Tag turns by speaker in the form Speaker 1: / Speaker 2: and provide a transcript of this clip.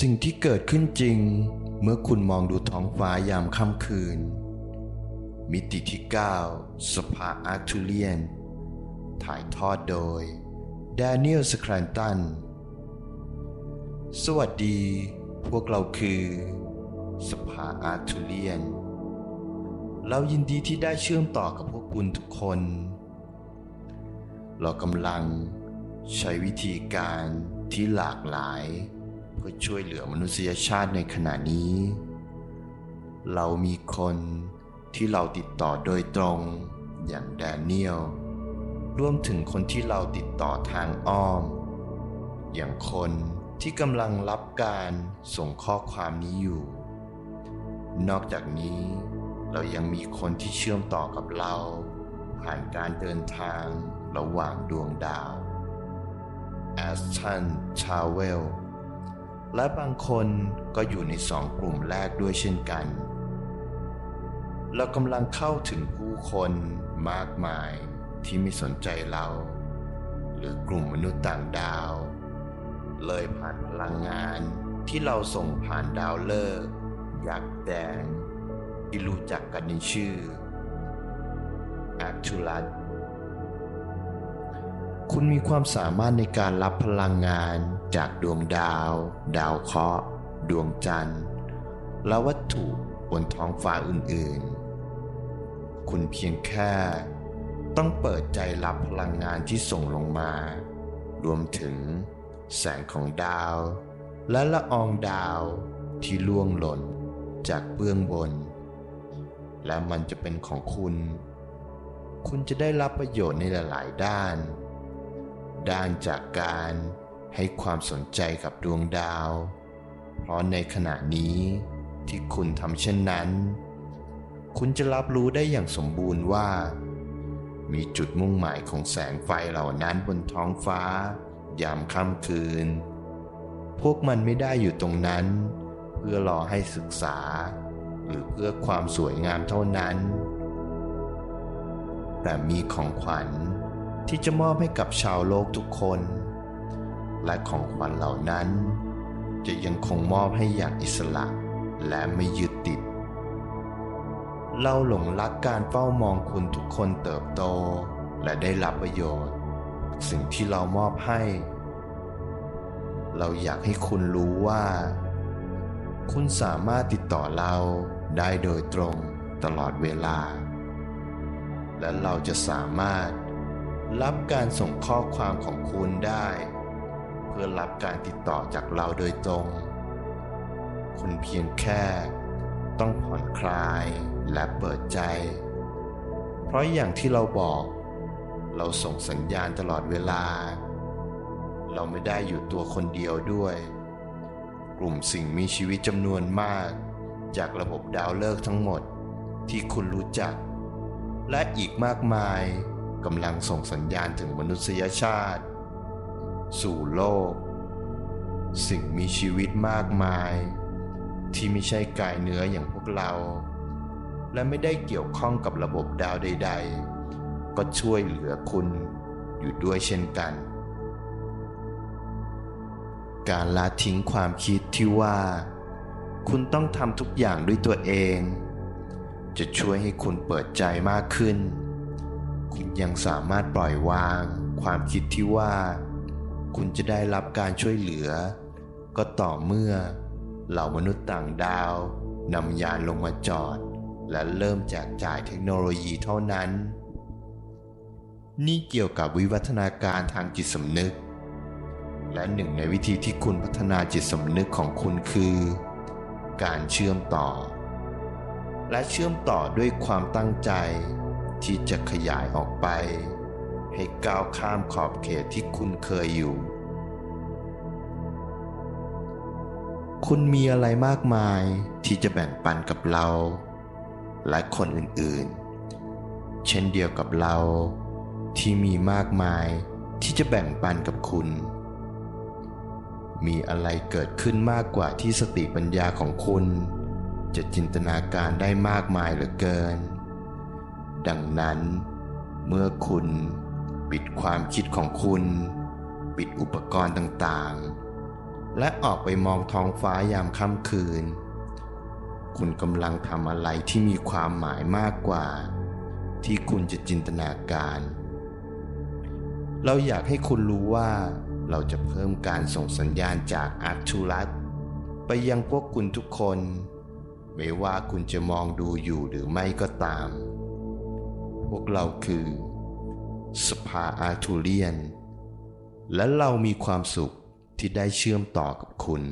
Speaker 1: สิ่งที่เกิดขึ้นจริง เมื่อคุณมองดูท้องฟ้ายามค่ำคืน มิติที่ 9 สภาอาร์ทูเลียน ถ่ายทอดโดยแดเนียลสแครนตัน สวัสดี พวกเราคือ สภาอาร์ทูเลียน เรายินดีที่ได้เชื่อมต่อกับพวกคุณทุกคน เรากำลังใช้วิธีการที่หลากหลาย เพื่อช่วยเหลือมนุษยชาติในขณะนี้ เรามีคนที่เราติดต่อโดยตรงอย่างแดเนียลรวมถึงคนที่เราติดต่อทางอ้อม อย่างคนที่กำลังรับการส่งข้อความนี้อยู่ นอกจากนี้เรายังมีคนที่เชื่อมต่อกับเรา ผ่านการเดินทางระหว่างดวงดาวแอสตันชาเวล และบางคนก็อยู่ในสองกลุ่มแรกด้วยเช่นกัน เรากำลังเข้าถึงผู้คนมากมายที่ไม่สนใจเรา หรือกลุ่มมนุษย์ต่างดาว เลยผ่านพลังงานที่เราส่งผ่านดาวฤกษ์ยักษ์แดงที่รู้จักกันในชื่อแอคทูลัส คุณมีความสามารถในการรับพลังงานจากดวงดาว ดาวเคราะห์ ดวงจันทร์ และวัตถุบนท้องฟ้าอื่นๆ คุณเพียงแค่ต้องเปิดใจรับพลังงานที่ส่งลงมา รวมถึงแสงของดาว และละอองดาวที่ล่วงหล่นจากเบื้องบน และมันจะเป็นของคุณ คุณจะได้รับประโยชน์ในหลาย ๆ ด้าน ด้านจากการให้ความสนใจกับดวงดาว เพราะในขณะนี้ที่คุณทำเช่นนั้น คุณจะรับรู้ได้อย่างสมบูรณ์ว่า มีจุดมุ่งหมายของแสงไฟเหล่านั้นบนท้องฟ้า ยามค่ำคืน พวกมันไม่ได้อยู่ตรงนั้น เพื่อรอให้ศึกษา หรือเพื่อความสวยงามเท่านั้น แต่มีของขวัญ ที่จะมอบให้กับชาวโลกทุกคน และของขวัญเหล่านั้น จะยังคงมอบให้อย่างอิสระและไม่ยึดติด เราหลงรักการเฝ้ามองคุณทุกคนเติบโตและได้รับประโยชน์ สิ่งที่เรามอบให้ เราอยากให้คุณรู้ว่า คุณสามารถติดต่อเราได้โดยตรงตลอดเวลา และเราจะสามารถ รับการส่งข้อความของคุณได้ เพื่อรับการติดต่อจากเราโดยตรง คุณเพียงแค่ต้องผ่อนคลายและเปิดใจ เพราะอย่างที่เราบอก เราส่งสัญญาณตลอดเวลา เราไม่ได้อยู่ตัวคนเดียวด้วย กลุ่มสิ่งมีชีวิตจำนวนมาก จากระบบดาวฤกษ์ทั้งหมดที่คุณรู้จัก และอีกมากมาย กำลังส่งสัญญาณถึงมนุษยชาติ สู่โลก สิ่งมีชีวิตมากมาย ที่ไม่ใช่กายเนื้ออย่างพวกเรา และไม่ได้เกี่ยวข้องกับระบบดาวใด ๆ ก็ช่วยเหลือคุณอยู่ด้วยเช่นกัน การละทิ้งความคิดที่ว่า คุณต้องทำทุกอย่างด้วยตัวเอง จะช่วยให้คุณเปิดใจมากขึ้น ยังสามารถปล่อยวาง ความคิดที่ว่า คุณจะได้รับการช่วยเหลือ ก็ต่อเมื่อ เหล่ามนุษย์ต่างดาวนำยานลงมาจอด และเริ่มแจกจ่ายเทคโนโลยีเท่านั้น นี่เกี่ยวกับวิวัฒนาการทางจิตสำนึก และหนึ่งในวิธีที่คุณพัฒนาจิตสำนึกของคุณคือ การเชื่อมต่อ และเชื่อมต่อด้วยความตั้งใจ ที่จะขยายออกไป ให้ก้าวข้ามขอบเขตที่คุณเคยอยู่ คุณมีอะไรมากมายที่จะแบ่งปันกับเรา และคนอื่นๆ เช่นเดียวกับเราที่มีมากมายที่จะแบ่งปันกับคุณ มีอะไรเกิดขึ้นมากกว่าที่สติปัญญาของคุณ จะจินตนาการได้มากมายเหลือเกิน ดังนั้น เมื่อคุณปิดความคิดของคุณ ปิดอุปกรณ์ต่างๆ และออกไปมองท้องฟ้ายามค่ำคืน คุณกำลังทำอะไรที่มีความหมายมากกว่า ที่คุณจะจินตนาการ เราอยากให้คุณรู้ว่าเราจะเพิ่มการส่งสัญญาณจากอาร์ทูลัสไปยังพวกคุณทุกคน ไม่ว่าคุณจะมองดูอยู่หรือไม่ก็ตาม พวกเราคือสภาอาร์ทูเรียน และเรามีความสุขที่ได้เชื่อมต่อกับคุณ